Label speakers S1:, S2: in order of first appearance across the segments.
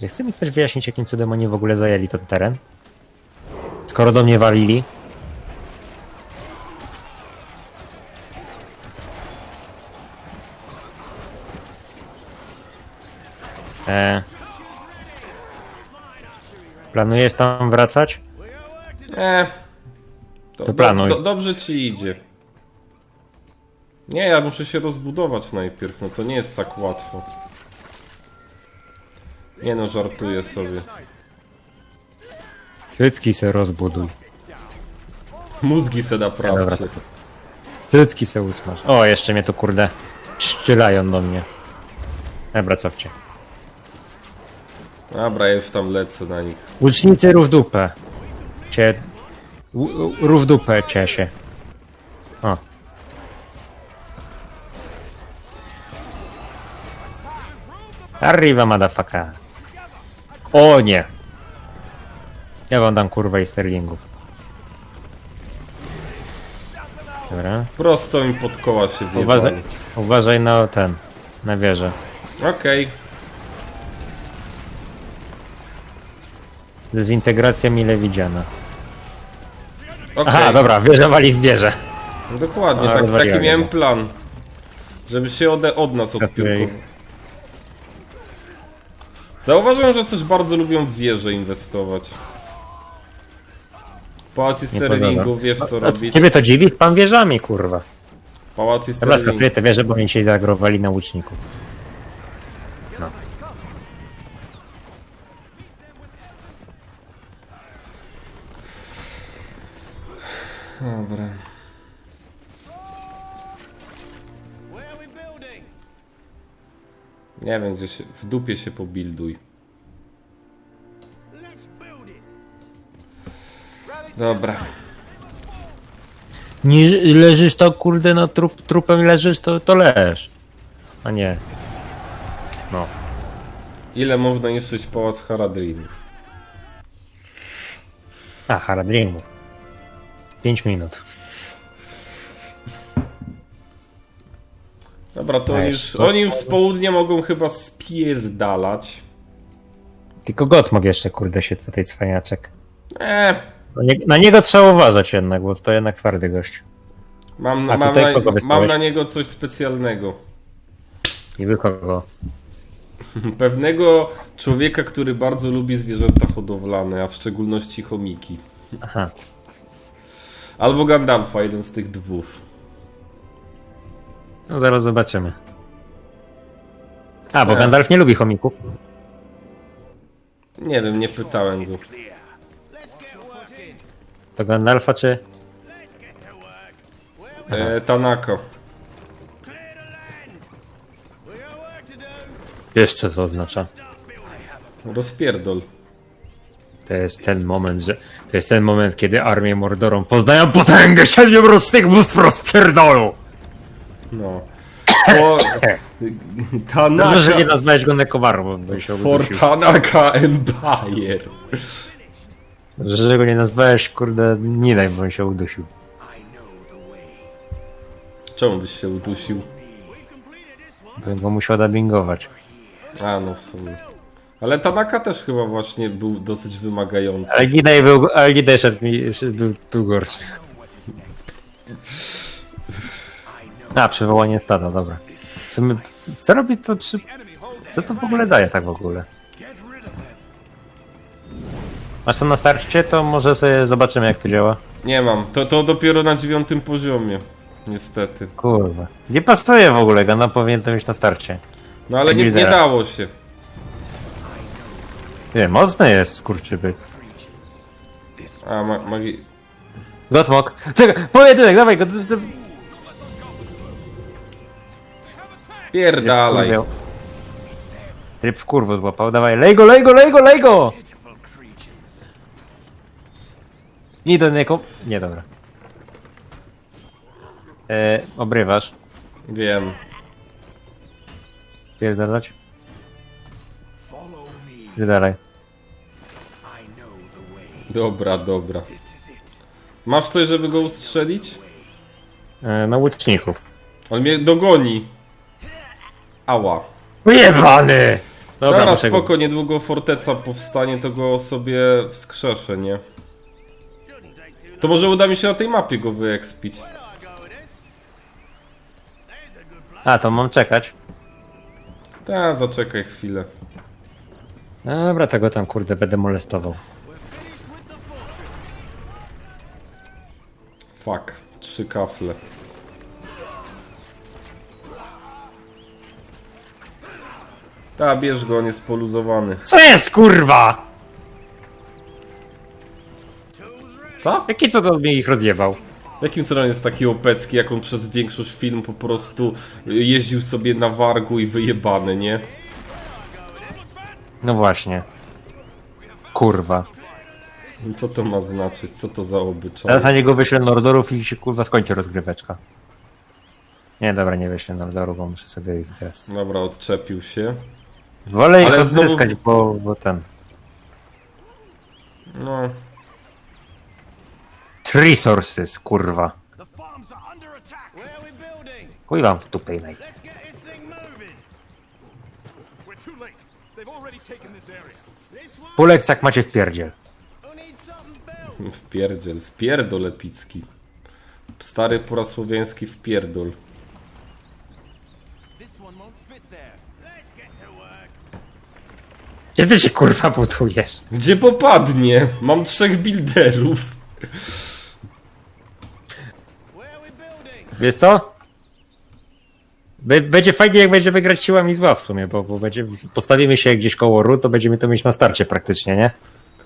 S1: Że chce mi ktoś wyjaśnić, jakim cudem oni w ogóle zajęli ten teren? Skoro do mnie walili. E... Planujesz tam wracać?
S2: E, to,
S1: To planuj.
S2: Do, dobrze ci idzie. Nie, ja muszę się rozbudować najpierw, no to nie jest tak łatwo. Nie no, żartuję sobie.
S1: Cycki se rozbuduj.
S2: Mózgi se
S1: Dobra.
S2: naprawcie.
S1: Cycki se usmaż. O, jeszcze mnie tu kurde szczylają do mnie. Dobra, cofcie.
S2: Dobra, ja już tam lecę na nich.
S1: Łucznicy rów dupę. Cie... Rów dupę ciesie. O. Arriva, motherfucker. O nie. Ja wam dam kurwa i sterlingów. Dobra.
S2: Prosto mi pod koła się
S1: Uważaj,
S2: wjebali.
S1: uważaj na ten, na wieżę.
S2: Okej.
S1: Dezintegracja mile widziana.
S2: okej.
S1: Aha, dobra, wieża wali w wieżę.
S2: Dokładnie,
S1: A,
S2: tak, taki miałem plan. Żeby się ode, od nas odpiórkował. Zauważyłem, że coś bardzo lubią w wieże inwestować. Pałac i sterlingu,
S1: podoba.
S2: wiesz co
S1: A
S2: robić.
S1: ciebie to dziwi? Spam wieżami, kurwa.
S2: Pałac i
S1: Dobra,
S2: sterlingu.
S1: te wieże, bo mnie dzisiaj zagrowali na łuczników. No.
S2: Dobra. Nie wiem, że się, w dupie się pobilduj. Dobra.
S1: Nie leżysz to, kurde, no trup, trupem leżysz, to, to leż. A nie. No.
S2: Ile można niszczyć pałac Haradrim?
S1: A, Haradrimu. 5 minut.
S2: Dobra, to już,
S1: no.
S2: oni już z południa mogą chyba spierdalać.
S1: Tylko God mógł jeszcze, kurde, się tutaj cwaniaczek.
S2: Eee,
S1: Na, nie, na niego trzeba uważać jednak, bo to jednak twardy gość.
S2: mam,
S1: A
S2: mam,
S1: tutaj
S2: na,
S1: kogo
S2: mam
S1: wysłałeś?
S2: na niego coś specjalnego.
S1: I wykogo.
S2: Pewnego człowieka, który bardzo lubi zwierzęta hodowlane, a w szczególności chomiki.
S1: Aha.
S2: Albo Gandalfa, jeden z tych dwóch.
S1: No zaraz zobaczymy. A, bo
S2: Nie.
S1: Gandalf nie lubi chomików.
S2: Nie wiem, nie pytałem go.
S1: To Gandalfa czy...
S2: E,
S3: do.
S1: Wiesz co to oznacza?
S2: Rozpierdol.
S1: To jest ten moment, że... To jest ten moment, kiedy armię Mordorom poznają potęgę siedmiomrocznych bóstw rozpierdolu!
S2: No. For...
S1: Dobrze, że nie
S2: Tanaka.
S1: nazwałeś go Nekomaru, bo się
S2: For. Tanaka Empire.
S1: Dobrze, że go nie nazwałeś, kurde, nie daj, bo on się udusił.
S2: Czemu byś się udusił?
S1: Bym go musiał dubbingować.
S2: A, no w sumie. Ale Tanaka też chyba właśnie był dosyć wymagający.
S1: Ale Gidej był, ale szedł mi, szedł- był, był gorszy. A, przywołanie stada, dobra. Co, my, co robi to, czy... Co to w ogóle daje tak w ogóle? Masz to na starcie, to może sobie zobaczymy jak to działa.
S2: Nie mam. To, to dopiero na dziewiątym poziomie. Niestety.
S1: Kurwa. Nie pasuje w ogóle, Gana powinien to mieć na starcie.
S2: No ale nie, nie
S1: Lidera.
S2: dało się.
S1: Nie, mocny jest skurczybyk.
S2: A, ma, magi...
S1: Gotmok. Czekaj, pojedynek, dawaj go. d- d-
S2: Pierdalaj.
S1: Tryb w kurwo złapał, dawaj, lej go, lej go, lej go, lej go! Nie do niego... Nie, dobra. E, obrywasz.
S2: Wiem.
S1: Pierdalać. Pierdalaj.
S2: Dobra, dobra. Masz coś, żeby go ustrzelić?
S1: E, na łuczników.
S2: On mnie dogoni. Ała.
S1: Ujebany! Dobra,
S2: Dobra,
S1: muszę go...
S2: spoko, niedługo forteca powstanie, to go sobie wskrzeszę, nie? To może uda mi się na tej mapie go wyekspić.
S3: A
S1: to mam czekać.
S2: Ta, zaczekaj chwilę.
S1: Dobra, tego tam kurde będę molestował.
S2: Fuck, trzy kafle. Ta, bierz go, on jest poluzowany.
S1: Co jest kurwa?
S2: Co?
S1: Jaki co to mnie ich rozjebał?
S2: Jakim cudem jest taki opecki, jak on przez większość filmu po prostu jeździł sobie na wargu i wyjebany, nie?
S1: No właśnie. Kurwa.
S2: Co to ma znaczyć? Co to za obyczaj?
S1: Teraz na niego wyślę Nordorów i się kurwa skończy rozgryweczka. Nie, dobra, nie wyślę Nordorów, bo muszę sobie ich teraz...
S2: Dobra, odczepił się.
S1: Wolę ich
S2: Ale znowu-
S1: odzyskać, bo, bo ten...
S2: No,
S1: Resources, kurwa.
S3: The farms are under attack. Where are we building?
S1: Chuj wam w dupę innej.
S3: Let's get this thing moving.
S4: We're too late. They've already taken this area.
S3: This one.
S1: Po lekcjach macie w pierdziel.
S3: Who needs something built?
S2: wpierdziel, wpierdol epicki. Stary porasłowiański wpierdol.
S3: This one won't fit there. Let's get to work.
S1: Gdzie ty się kurwa budujesz?
S2: Gdzie popadnie? Mam trzech builderów.
S1: Wiesz co? Be- Będzie fajnie, jak będziemy grać siłami zła w sumie, bo, bo będzie, postawimy się gdzieś koło ru, to będziemy to mieć na starcie praktycznie, nie?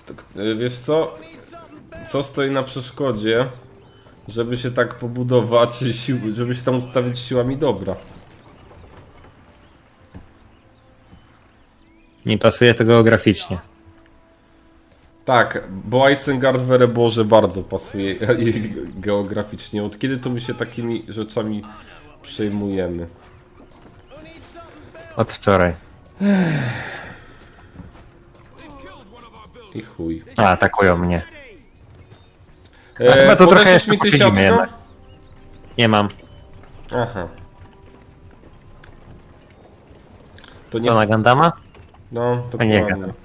S2: To- k- y, Wiesz co? Co stoi na przeszkodzie, żeby się tak pobudować, sił, żeby się tam ustawić siłami dobra?
S1: Nie pasuje to geograficznie.
S2: Tak, bo Isengard w Ereborze bardzo pasuje geograficznie. Od kiedy to my się takimi rzeczami przejmujemy?
S1: Od wczoraj.
S2: I chuj.
S1: A, atakują mnie.
S2: E,
S1: chyba to trochę jeszcze
S2: mi
S1: jednak. Nie mam.
S2: Aha. To nie...
S1: Co na Gandama?
S2: No, to
S1: A nie,
S2: dokładnie.
S1: gadam.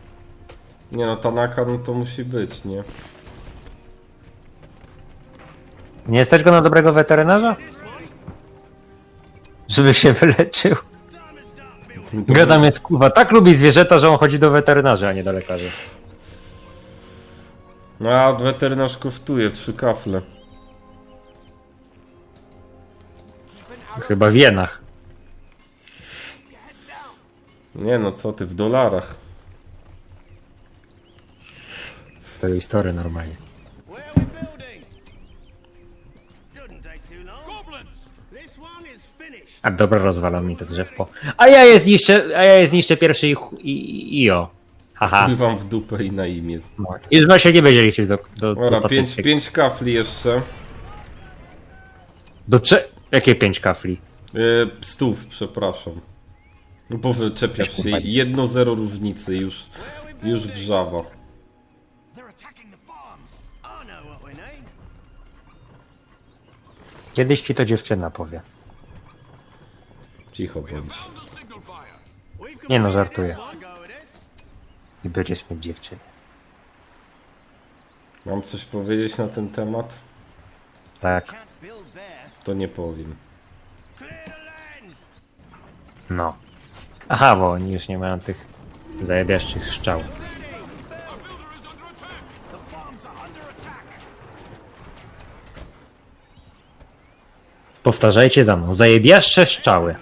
S2: Nie no, Tanaka no to musi być, nie?
S1: Nie stać go na dobrego weterynarza? Żeby się wyleczył. Gadam jest kurwa, tak lubi zwierzęta, że on chodzi do weterynarzy, a nie do lekarzy.
S2: No a weterynarz kosztuje trzy kafle.
S1: Chyba w jenach.
S2: Nie no, co ty, w dolarach.
S1: To historia normalnie.
S3: Where are we building? Shouldn't take too long.
S4: Goblins!
S3: This one is finished.
S1: A dobra, rozwalam mi to drzewko. A ja je zniszczę, a ja je zniszczę pierwszy i, chu- i, i, o. Haha.
S2: Chuj wam w dupę i na imię.
S1: I już się nie będzie liczyć do, do, do
S2: Dobra, pięć,
S1: statystyk.
S2: pięć kafli jeszcze.
S1: Do cze... Jakie pięć kafli?
S2: Yy, stów, przepraszam. No Bo wyczepiasz się.
S1: kurwa.
S2: Jedno zero różnicy już, już wrzawa.
S1: Kiedyś ci to dziewczyna powie.
S2: Cicho bądź.
S1: Nie no, żartuję. I będziesz mieć dziewczynę.
S2: Mam coś powiedzieć na ten temat?
S1: Tak.
S2: To nie powiem.
S1: No. Aha, bo oni już nie mają tych zajebiaszczych szczał. Powtarzajcie za mną. Zajebiaszcze szczały.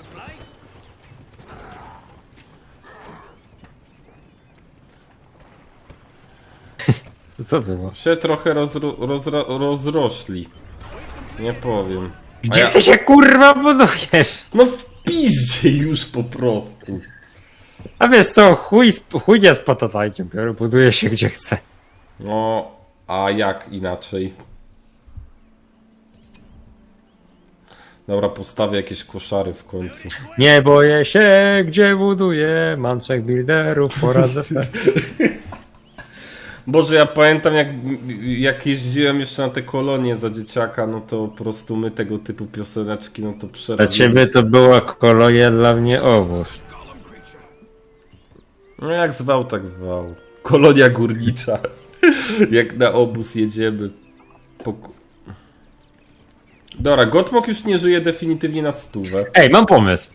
S1: Co było?
S2: Się trochę rozro, rozra, rozrośli. Nie powiem. A
S1: Gdzie
S2: ja-
S1: ty się kurwa budujesz?
S2: No w piździe już po prostu.
S1: A wiesz co, chuj, chuj nie spotatajcie, biorę, buduję się gdzie chcę.
S2: No, a jak inaczej? Dobra, postawię jakieś koszary w końcu.
S1: Nie boję się, gdzie buduję, mam trzech builderów, poradzę sobie.
S2: Boże, ja pamiętam jak, jak jeździłem jeszcze na te kolonie za dzieciaka, no to po prostu my tego typu pioseneczki, no to
S1: Dla
S2: przerabiamy.
S1: ciebie to była kolonia, dla mnie obóz.
S2: No jak zwał, tak zwał. Kolonia górnicza. jak na obóz jedziemy. Poku... Dobra, Gotmok już nie żyje definitywnie na stówę.
S1: Ej, mam pomysł.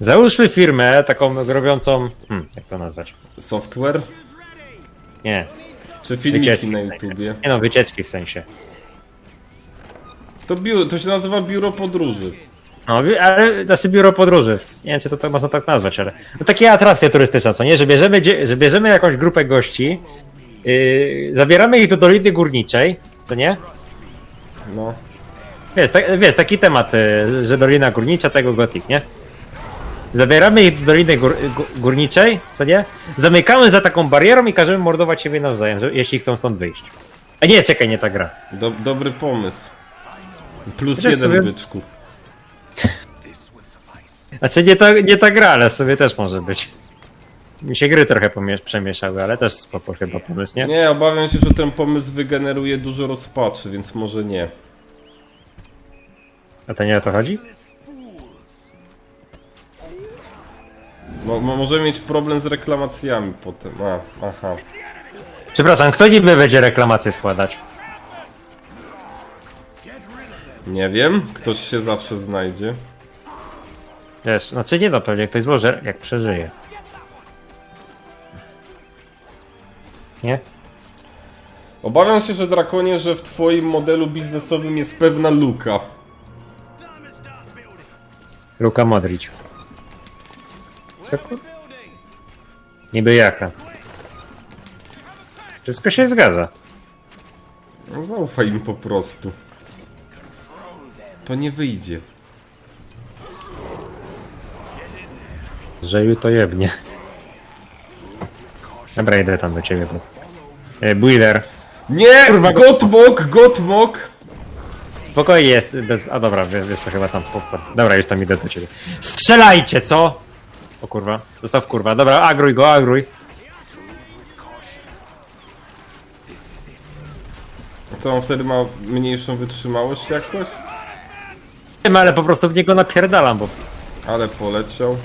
S1: Załóżmy firmę taką robiącą... Hmm, jak to nazwać?
S2: Software?
S1: Nie,
S2: Czy filmiki
S1: Wycieczki.
S2: na YouTubie?
S1: nie no, wycieczki w sensie.
S2: To, biuro, to się nazywa biuro podróży.
S1: No, ale znaczy biuro podróży. Nie wiem, czy to tak można tak nazwać, ale. No takie atrakcje turystyczne, co nie? Że bierzemy, dzie- że bierzemy jakąś grupę gości, yy, zabieramy ich do Doliny Górniczej, co nie?
S2: No.
S1: Wiesz, tak, wiesz taki temat, yy, że Dolina Górnicza tego gotik, nie? Zabieramy ich do Doliny gór, Gó- Górniczej, co nie? Zamykamy za taką barierą i każemy mordować siebie nawzajem, że, jeśli chcą stąd wyjść. A nie, czekaj, nie ta gra.
S2: Do, dobry pomysł. Plus
S1: Chociaż
S2: jeden
S1: sobie-
S2: byczku.
S1: Znaczy nie ta, nie ta gra, ale sobie też może być. Mi się gry trochę pomie- przemieszały, ale też spoko chyba pomysł, nie?
S2: Nie, obawiam się, że ten pomysł wygeneruje dużo rozpaczy, więc może nie.
S1: A to nie o to chodzi?
S2: Mo, mo, możemy mieć problem z reklamacjami potem. A, aha.
S1: Przepraszam, kto niby będzie reklamację składać?
S2: Nie wiem, ktoś się zawsze znajdzie.
S1: Wiesz, znaczy nie no, pewnie ktoś złoży, jak przeżyje. Nie?
S2: Obawiam się, że Drakonie, że w twoim modelu biznesowym jest pewna luka.
S1: Luka Modric. Co kur... Niby jaka? Wszystko się zgadza.
S2: No, Zaufaj im po prostu. To nie wyjdzie.
S1: Że ju to jebnie. Dobra, idę tam do ciebie, bo... E, Builer.
S2: Nie!
S1: Kurwa, go-
S2: Gotmok! Gotmok!
S1: Spokojnie jest, bez... A dobra, wiesz, wiesz co, chyba tam... Dobra, już tam idę do ciebie. Strzelajcie, co? O kurwa, zostaw kurwa. Dobra, agruj go, agruj.
S2: Co on wtedy ma mniejszą wytrzymałość jakoś?
S1: Nie wiem, ale po prostu w niego napierdalam, bo...
S2: Ale poleciał.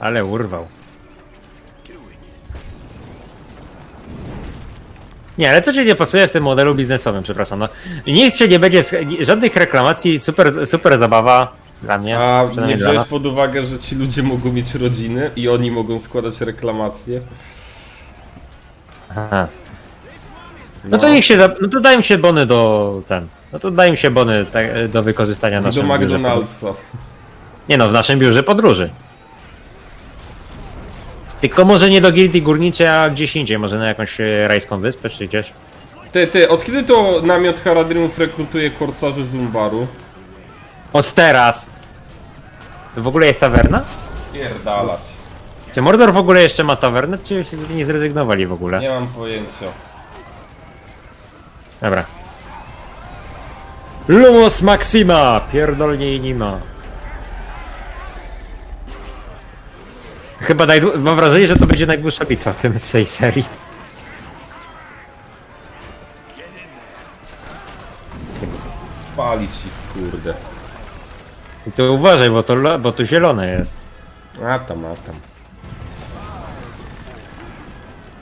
S1: Ale urwał. Nie, ale co ci nie pasuje w tym modelu biznesowym, przepraszam, no. Nikt się nie będzie, żadnych reklamacji, super, super zabawa dla mnie,
S2: A nie
S1: przynajmniej dla
S2: wziąłeś
S1: nas.
S2: pod uwagę, że ci ludzie mogą mieć rodziny i oni mogą składać reklamacje?
S1: Aha. No to niech się, za... no to daj im się bony do, ten, no to daj im się bony tak, do wykorzystania
S2: Do
S1: naszym biurze podróży.
S2: McDonald'sa.
S1: Nie no, w naszym biurze podróży. Tylko może nie do gildii górniczej, a gdzieś indziej, może na jakąś e, rajską wyspę czy gdzieś.
S2: Ty, ty, od kiedy to namiot Haradrymów rekrutuje korsarzy z Umbaru?
S1: Od teraz! To w ogóle jest tawerna?
S2: Pierdalać.
S1: Czy Mordor w ogóle jeszcze ma tawernę, czy się z niej nie zrezygnowali w ogóle?
S2: Nie mam pojęcia.
S1: Dobra. Lumos Maxima! Pierdolnie i ma. Chyba najdłu- mam wrażenie, że to będzie najdłuższa bitwa w tym z tej serii.
S2: Spalić ich, kurde.
S1: Ty tu uważaj, bo to, lo- bo tu zielone jest.
S2: A tam, a tam.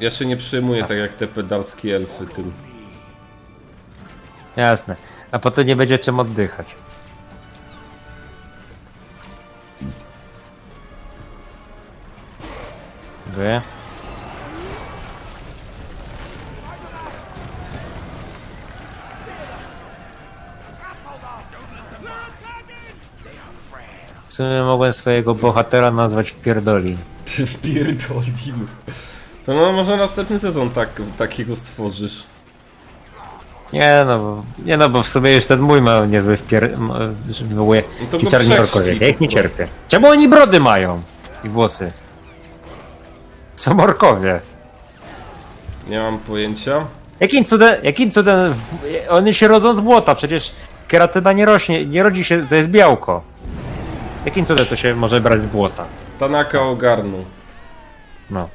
S2: Ja się nie przejmuję tak jak te pedalskie elfy tym.
S1: Jasne. A potem nie będzie czym oddychać. Dziękuję. W sumie mogłem swojego bohatera nazwać w pierdoli.
S2: Ty wpierdolin. To no może następny sezon tak, takiego stworzysz.
S1: Nie no, bo, nie no, bo w sumie już ten mój ma niezły wpier... m- że wywołuje
S2: No to go
S1: Ja ich nie
S2: prostu.
S1: cierpię. Czemu oni brody mają? I włosy. Są orkowie.
S2: Nie mam pojęcia.
S1: Jakim cudem, jakim cudem, w- oni się rodzą z błota, przecież keratyna nie rośnie, nie rodzi się, to jest białko. Jakim cudem to się może brać z błota?
S2: Tanaka ogarnął.
S1: No.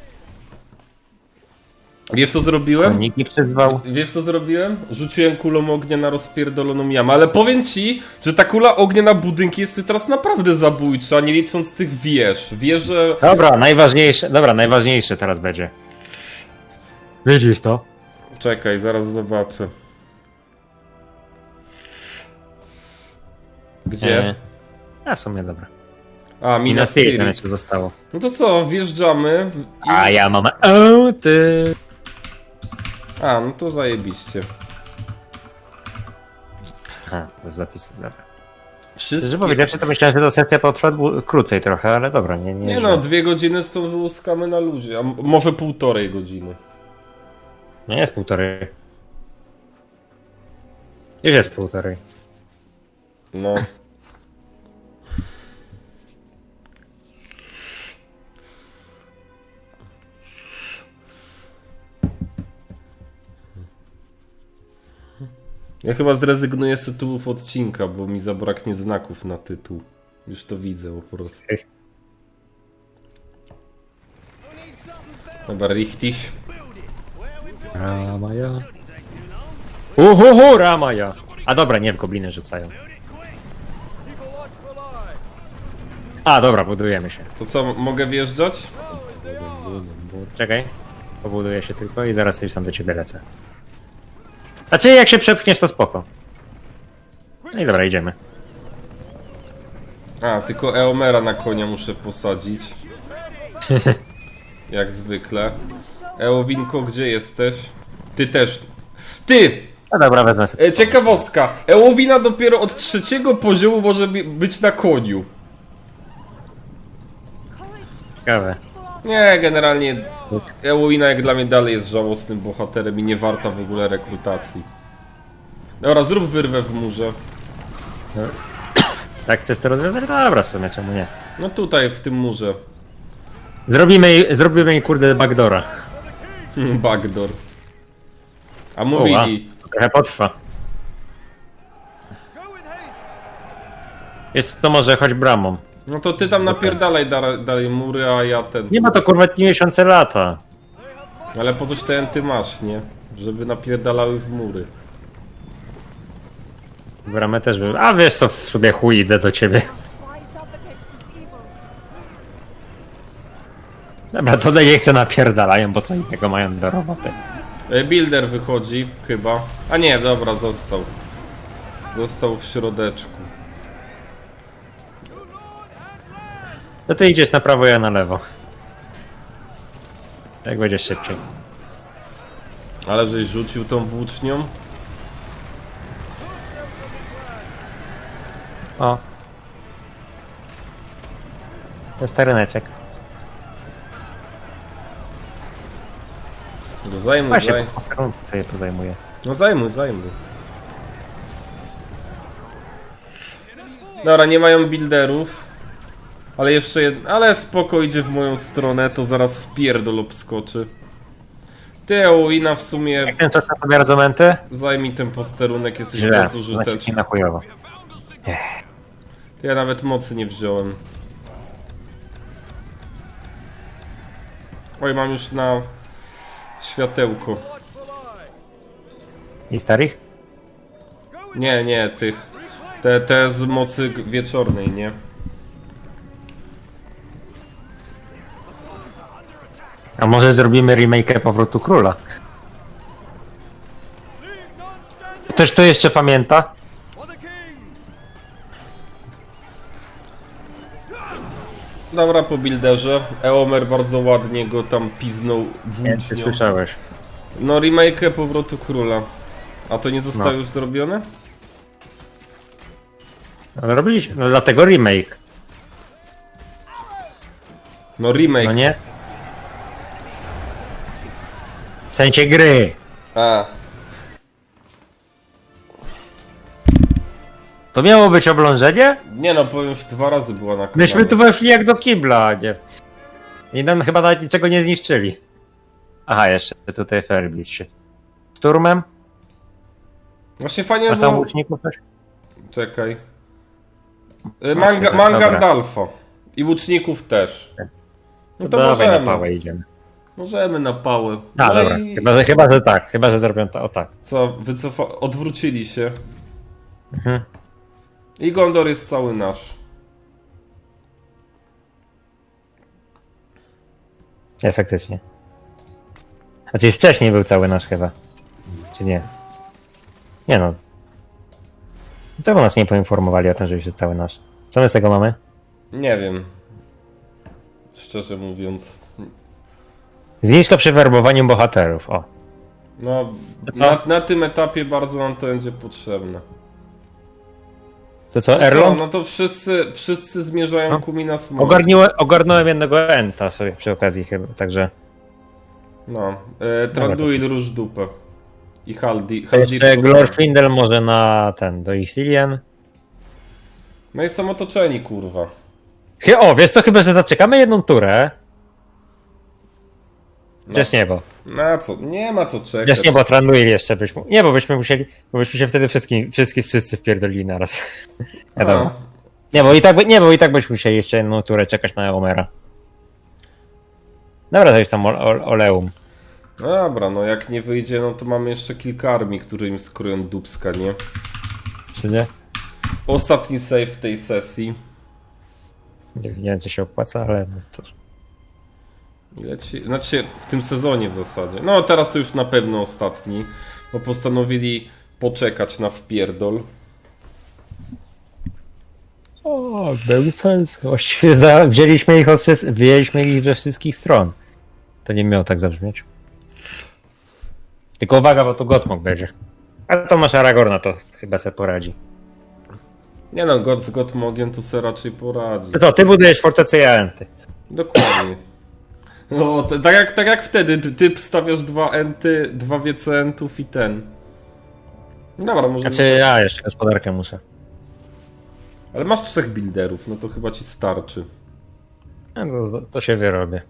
S2: Wiesz co zrobiłem?
S1: Nikt nie przyzwał.
S2: Wiesz co zrobiłem? Rzuciłem kulą ognia na rozpierdoloną jamę, ale powiem ci, że ta kula ognia na budynki jest teraz naprawdę zabójcza, nie licząc tych wież. Wieże...
S1: Dobra, najważniejsze, dobra, najważniejsze teraz będzie. Widzisz to?
S2: Czekaj, zaraz zobaczę. Gdzie?
S1: E, A w sumie dobra.
S2: A,
S1: Mina
S2: Mina
S1: Spirit
S2: Spirit.
S1: jeszcze zostało.
S2: No to co, wjeżdżamy. I...
S1: A ja mam. O, ty.
S2: A, no to zajebiście.
S1: Aha, to zapis. Dobra.
S2: Wszystkie...
S1: Szczerze powiedziawszy, to myślałem, że ta sesja potrwa krócej trochę, ale dobra, nie, nie.
S2: Nie no, dwie godziny stąd wyłuskamy na ludzie, a może półtorej godziny.
S1: Nie jest półtorej. Już jest półtorej.
S2: No. Ja chyba zrezygnuję z tytułów odcinka, bo mi zabraknie znaków na tytuł. Już to widzę po prostu. Dobra, richtig.
S1: Ramaja. Uhuhu, Ramaja. A dobra, nie w gobliny rzucają. A dobra, budujemy się.
S2: To co, mogę wjeżdżać?
S1: Czekaj. Pobuduję się tylko i zaraz już tam do ciebie lecę. Znaczy jak się przepchniesz to spoko. No i dobra, idziemy.
S2: A, tylko Eomera na konia muszę posadzić. Jak zwykle. Eowinko, gdzie jesteś? Ty też. Ty!
S1: No dobra, wezmę sobie.
S2: E, ciekawostka. Eowina dopiero od trzeciego poziomu może bi- być na koniu.
S1: Ciekawe.
S2: Nie, generalnie Eowina jak dla mnie dalej jest żałosnym bohaterem i nie warta w ogóle rekrutacji. Dobra, zrób wyrwę w murze.
S1: Tak chcesz to rozwiązać? Dobra, w sumie, czemu nie?
S2: No tutaj, w tym murze.
S1: Zrobimy jej, zrobimy jej kurde backdoora.
S2: Backdoor. A
S1: Oła,
S2: mówili...
S1: trochę potrwa. Jest to może choć bramą.
S2: No to ty tam napierdalaj da- dalej mury, a ja ten...
S1: Nie ma to kurwa dni miesiące lata.
S2: Ale po coś te enty masz, nie? Żeby napierdalały w mury.
S1: Bramę też by... A wiesz co, w sobie chuj idę do ciebie. Dobra, to nie chcę napierdalają, bo co innego mają do roboty.
S2: E, Builder wychodzi, chyba. A nie, dobra, został. Został w środeczku.
S1: To ty idziesz na prawo, ja na lewo. Tak będzie szybciej.
S2: Ale żeś rzucił tą włócznią?
S1: O. To jest tereneczek.
S2: No zajmuj,
S1: Właśnie,
S2: zaj...
S1: po sobie to zajmuję.
S2: No zajmuj, zajmuj. Dobra, nie mają builderów. Ale jeszcze jed... Ale spoko idzie w moją stronę, to zaraz w pierdol obskoczy. Ty, Eowina, w sumie
S1: Jak ten czas sobie radzamenty?
S2: zajmij ten posterunek, jesteś
S1: Źle, znaczy
S2: bezużyteczny.
S1: na chujowo.
S2: Ja nawet mocy nie wziąłem. Oj, mam już na światełko.
S1: I starych?
S2: Nie, nie, tych. Te, te z mocy g- wieczornej, nie?
S1: A może zrobimy remake Powrotu Króla? Ktoś to jeszcze pamięta?
S2: Dobra, po builderze. Eomer bardzo ładnie go tam piznął
S1: Nie
S2: włócznią.
S1: słyszałeś.
S2: No, remake Powrotu Króla. A to nie zostało
S1: No.
S2: już zrobione?
S1: No, robiliśmy, no dlatego remake,
S2: No, remake.
S1: no nie? Sensie gry.
S2: A,
S1: To miało być oblążenie?
S2: nie no, powiem, że dwa razy była na kanale.
S1: Myśmy tu weszli jak do kibla, nie? I nam chyba nawet niczego nie zniszczyli. Aha, jeszcze tutaj Ferbis się. Szturmem?
S2: Właśnie fajnie
S1: Masz tam
S2: było...
S1: łuczników coś?
S2: Czekaj.
S1: Właśnie,
S2: Y, Manga,
S1: tak, dobra.
S2: Gandalfa. I łuczników też. No to
S1: Dawaj na
S2: możemy.
S1: pałę idziemy.
S2: Możemy na pałę.
S1: A,
S2: No
S1: dobra.
S2: i
S1: Chyba że, chyba, że tak. Chyba, że zrobią to o tak.
S2: co, wycofa... odwrócili się.
S1: Mhm.
S2: I Gondor jest cały nasz.
S1: Nie, faktycznie. Znaczy wcześniej był cały nasz chyba. Czy nie? Nie no. Czemu nas nie poinformowali o tym, że już jest cały nasz? Co my z tego mamy?
S2: Nie wiem. Szczerze mówiąc.
S1: Zniżka przy werbowaniu bohaterów. O.
S2: No,
S1: co?
S2: na, na tym etapie bardzo nam to będzie potrzebne.
S1: To co,
S2: No, co,
S1: Erlond?
S2: no to wszyscy, wszyscy zmierzają
S1: No.
S2: ku Minas Morgul.
S1: Ogarniłem, ogarnąłem jednego enta sobie przy okazji chyba, także...
S2: No, e, Tranduil róż dupę. I Haldi. Haldir
S1: jeszcze
S2: to
S1: Glorfindel może na ten, do Isilien.
S2: No i są otoczeni, kurwa.
S1: Chy- O, wiesz co, chyba, że zaczekamy jedną turę.
S2: No.
S1: Też nie, bo.
S2: Na co? Nie ma co czekać.
S1: Wiesz nie, bo Tranduil jeszcze byśmy... Nie, bo byśmy musieli... Bo byśmy się wtedy wszystkim, wszystkich wszyscy wpierdolili naraz. Wiadomo.
S2: No.
S1: Nie, bo i tak, nie, bo i tak byśmy musieli jeszcze jedną turę czekać na Omera. Dobra, to jest tam o, Oleum.
S2: Dobra, no jak nie wyjdzie, no to mamy jeszcze kilka armii, którym skróją dubska, nie?
S1: Czy nie?
S2: Ostatni save w tej sesji.
S1: Nie wiem, czy się opłaca, ale no cóż.
S2: Ile ci... Znaczy w tym sezonie w zasadzie. No teraz to już na pewno ostatni, bo postanowili poczekać na wpierdol.
S1: O, był sens. Właściwie za, wzięliśmy ich od wzięliśmy ich ze wszystkich stron. To nie miało tak zabrzmieć. Tylko uwaga, bo tu Gotmog będzie. A to masz Aragorna, to chyba se poradzi.
S2: Nie no, God z Gotmogiem to se raczej poradzi.
S1: To co, ty budujesz fortecę Jaenty.
S2: Dokładnie. No, tak, jak, tak jak wtedy, ty, ty stawiasz dwa enty, dwa wiece entów i ten. Dobra, może...
S1: Znaczy, ja jeszcze gospodarkę muszę.
S2: Ale masz trzech builderów, no to chyba ci starczy.
S1: No, to, to się wyrobię.